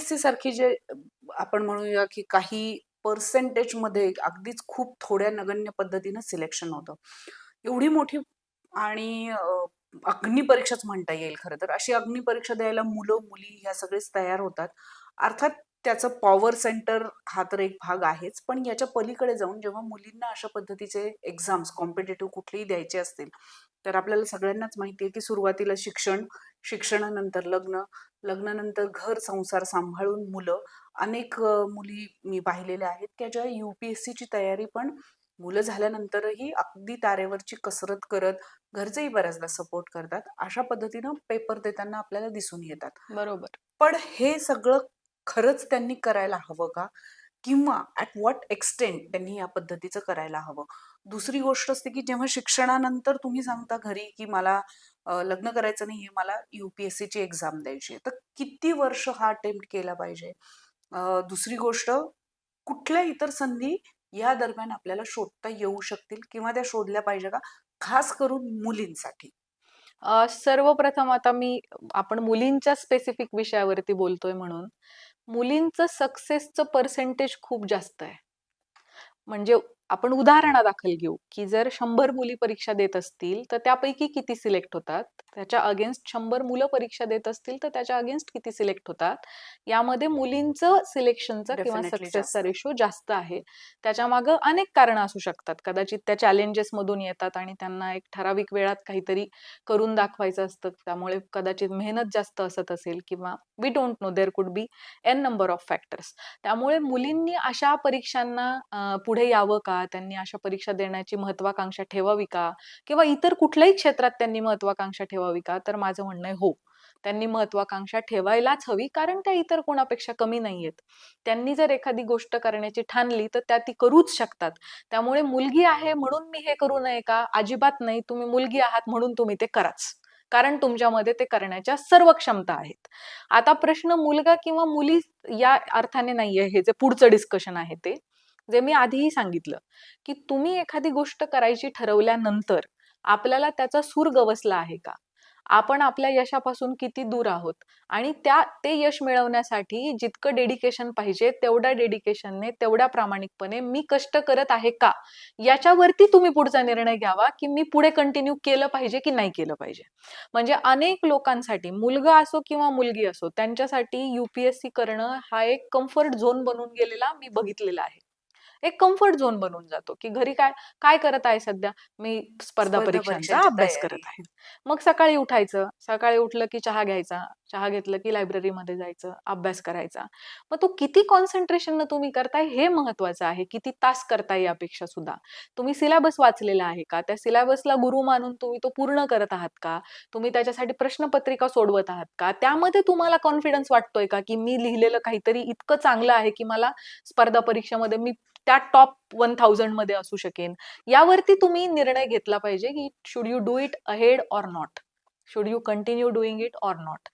C सारखी जे आपण म्हणूया की काही पर्सेंटेजमध्ये अगदीच खूप थोड्या नगण्य पद्धतीनं सिलेक्शन होतं. एवढी मोठी आणि अग्निपरीक्षाच म्हणता येईल खरं तर. अशी अग्निपरीक्षा द्यायला मुलं मुली ह्या सगळेच तयार होतात. अर्थात त्याचं पॉवर सेंटर हा तर एक भाग आहेच. पण याच्या पलीकडे जाऊन जेव्हा मुलींना अशा पद्धतीचे एक्झाम्स कॉम्पिटेटिव्ह कुठलेही द्यायचे असतील तर आपल्याला सगळ्यांनाच माहिती आहे की सुरुवातीला शिक्षण शिक्षणानंतर लग्न लग्नानंतर घर संसार सांभाळून मुलं. अनेक मुली मी पाहिलेल्या आहेत की ज्या युपीएससीची तयारी पण मुलं झाल्यानंतरही अगदी तारेवरची कसरत करत घरचेही बऱ्याचदा सपोर्ट करतात. अशा पद्धतीनं पेपर देताना आपल्याला दिसून येतात. बरोबर. पण हे सगळं खरंच त्यांनी करायला हवं का? किंवा ॲट व्हॉट एक्सटेंट त्यांनी या पद्धतीचं करायला हवं? दुसरी गोष्ट असते की जेव्हा शिक्षणानंतर तुम्ही सांगता घरी की मला लग्न करायचं नाही हे मला UPSC ची एक्झाम द्यायची आहे तर किती वर्ष हा अटेम्प्ट केला पाहिजे? दुसरी गोष्ट कुठल्या इतर संधी या दरम्यान आपल्याला शोधता येऊ शकतील किंवा त्या शोधल्या पाहिजे का? खास करून मुलींसाठी. सर्वप्रथम आता मी आपण मुलींच्या स्पेसिफिक विषयावरती बोलतोय म्हणून. मुलींचं सक्सेसचं पर्सेंटेज खूप जास्त आहे. म्हणजे आपण उदाहरणादाखल घेऊ की जर शंभर मुली परीक्षा देत असतील तर त्यापैकी किती सिलेक्ट होतात? त्याच्या अगेन्स्ट शंभर मुलं परीक्षा देत असतील तर त्याच्या अगेन्स्ट किती सिलेक्ट होतात? यामध्ये मुलींचं सिलेक्शनचं किंवा सक्सेसचा. रेशो जास्त. आहे. त्याच्या मागं अनेक कारणं असू शकतात. कदाचित त्या चॅलेंजेस मधून येतात आणि त्यांना एक ठराविक वेळात काहीतरी करून दाखवायचं असतं. त्यामुळे कदाचित मेहनत जास्त असत असेल किंवा we don't know there could be an number of factors त्यामुळे मुलींनी अशा परीक्षांना पुढे यावं का? त्यांनी अशा परीक्षा देण्याची महत्वाकांक्षा ठेवावी का? किंवा इतर कुठल्याही क्षेत्रात त्यांनी महत्वाकांक्षा ठेवावी का? तर माझं म्हणणं आहे हो. त्यांनी महत्वाकांक्षा ठेवायलाच हवी कारण त्या इतर कोणापेक्षा कमी नाहीयेत. त्यांनी जर एखादी गोष्ट करण्याची ठाणली तर त्या ती करूच शकतात. त्यामुळे मुलगी आहे म्हणून मी हे करू नये का? अजिबात नाही. तुम्ही मुलगी आहात म्हणून तुम्ही ते कराच. कारण तुमच्यामध्ये ते करण्याच्या सर्व क्षमता आहेत. आता प्रश्न मुलगा किंवा मुली या अर्थाने नाहीये हे जे पुढचं डिस्कशन आहे ते. जे मी आधीही सांगितलं की तुम्ही एखादी गोष्ट करायची ठरवल्यानंतर आपल्याला त्याचा सूर गवसला आहे का? आपण आपल्या यशापासून किती दूर आहोत? आणि त्या ते यश मिळवण्यासाठी जितकं डेडिकेशन पाहिजे तेवढ्या डेडिकेशनने तेवढ्या प्रामाणिकपणे मी कष्ट करत आहे का? याच्यावरती तुम्ही पुढचा निर्णय घ्यावा की मी पुढे कंटिन्यू केलं पाहिजे की नाही केलं पाहिजे? म्हणजे अनेक लोकांसाठी मुलगा असो किंवा मुलगी असो त्यांच्यासाठी युपीएससी करणं हा एक कम्फर्ट झोन बनून गेलेला मी बघितलेला आहे. एक कम्फर्ट झोन बनून जातो की घरी काय काय करत आहे सध्या? मी स्पर्धा परीक्षांचा अभ्यास. करत आहे. मग सकाळी उठायचं. सकाळी उठलं की चहा घ्यायचा. चहा घेतलं की लायब्ररीमध्ये जायचं अभ्यास करायचा. मग तो किती कॉन्सन्ट्रेशन तुम्ही करताय हे महत्वाचं आहे. किती तास करताय यापेक्षा सुद्धा. तुम्ही सिलेबस वाचलेला आहे का? त्या सिलेबसला गुरु मानून तुम्ही तो पूर्ण करत आहात का? तुम्ही त्याच्यासाठी प्रश्नपत्रिका सोडवत आहात का? त्यामध्ये तुम्हाला कॉन्फिडन्स वाटतोय का? की मी लिहिलेलं काहीतरी इतकं चांगलं आहे की मला स्पर्धा परीक्षेमध्ये मी त्या टॉप वन थाउजंडमध्ये असू शकेन. यावरती तुम्ही निर्णय घेतला पाहिजे की should you do it ahead or not should you continue doing it or not